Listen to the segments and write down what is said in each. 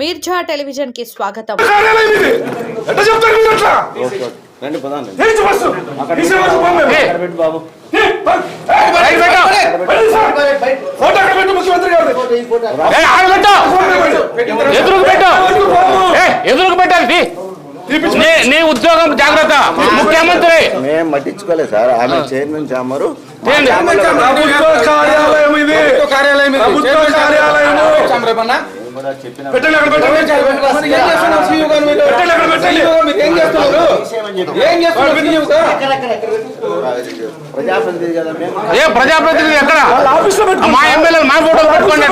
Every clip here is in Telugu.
మీర్జా టెలివిజన్కి స్వాగతం. ఎదురుకు పెట్టు పెట్టాలి. నీ ఉద్యోగం జాగ్రత్త. ముఖ్యమంత్రి. మేము పట్టించుకోలేదు సార్. ఆమె చైర్మన్ చామరు. కార్యాలయం ఇది. కార్యాలయం కూడా చెప్పిన ఏం? ప్రజాప్రతినిధి ఎక్కడ? మా ఎమ్మెల్యేలు మా ఫోటోలు పెట్టుకోండి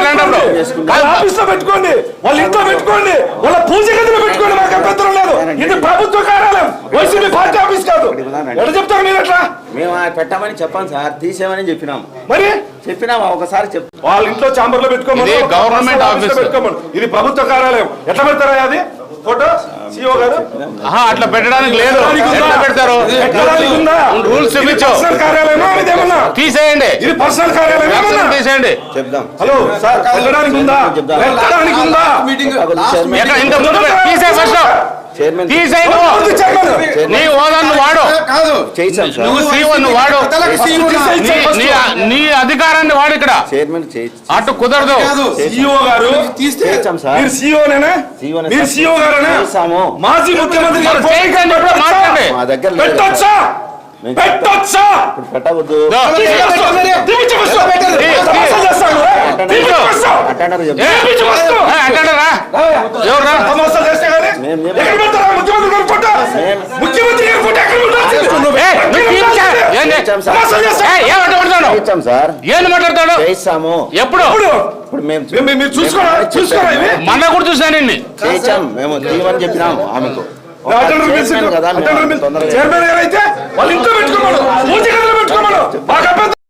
వాళ్ళ ఆఫీస్లో పెట్టుకోండి. వాళ్ళ ఇంట్లో పెట్టుకోండి. వాళ్ళ పూజ గదిలో పెట్టుకోండి. మాకు అభ్యంతరం లేదు ఇది ప్రభుత్వ కార్యాలయం. వైసీపీ పార్టీ ఆఫీస్ కాదు. ఎట్లా చెప్తారు మీరు ఎట్లా? మేము పెట్టమని చెప్పాను సార్. తీసేయమని చెప్పినాము. మరి? చెప్పినాము ఒకసారి చెప్పు. వాళ్ళ ఇంట్లో చాంబర్లో పెట్టుకోమని గవర్నమెంట్ ఆఫీస్. పెట్టుకోమని. ఇది ప్రభుత్వ కార్యాలయం. ఎట్లా పెడతారా అది? ఫోటో? సిఓ గారు? అట్లా పెట్టడానికి లేదు. పెడతారు? రూల్స్ పర్సనల్ ఏమన్నా? తీసేయండి. ఇది పర్సనల్ కార్యాలయం తీసేయండి. చెప్దాం. హలో సార్ పెట్టడానికి ఉందా? చెప్దాం. పెట్టడానికి ఉందా? మీటింగ్ చైర్మన్ ఎక్కడ ఇంత ముందు తీసే ఫస్ట్. చైర్మన్. తీసేయి నువ్వు. ఎవరిది చైర్మన్? నీ వాడు. చేయించాం సార్. నువ్వు సీఓ నువ్వు వాడు. నా. అధికారాన్ని వాడు ఇక్కడ. చైర్మన్ అటు కుదరదు. కాదు సిఇఓ గారు తీస్తే చేయించాం సార్. మీరు సిఇఓ నేనా? CEO నే మీరు. సిఇఓ గారేనా. మాజీ ముఖ్యమంత్రి గారు మాట్లాడండి. మా దగ్గర. పెట్టొచ్చా? పెట్టొచ్చా. చేయించాం సార్. చేయించాం సార్. ఏంది మాట్లాడతాడు చేయిస్తాము. ఎప్పుడు? ఇప్పుడు మేము మీరు చూసుకోరా? ఇవి మొన్న కూడా చూసాను నిన్ను. చేయించాం మేము తీయమని చెప్పినాము ఆమెకు. చైర్మన్ గారు అయితే వాళ్ళ ఇంట్లో పూజ గదిలో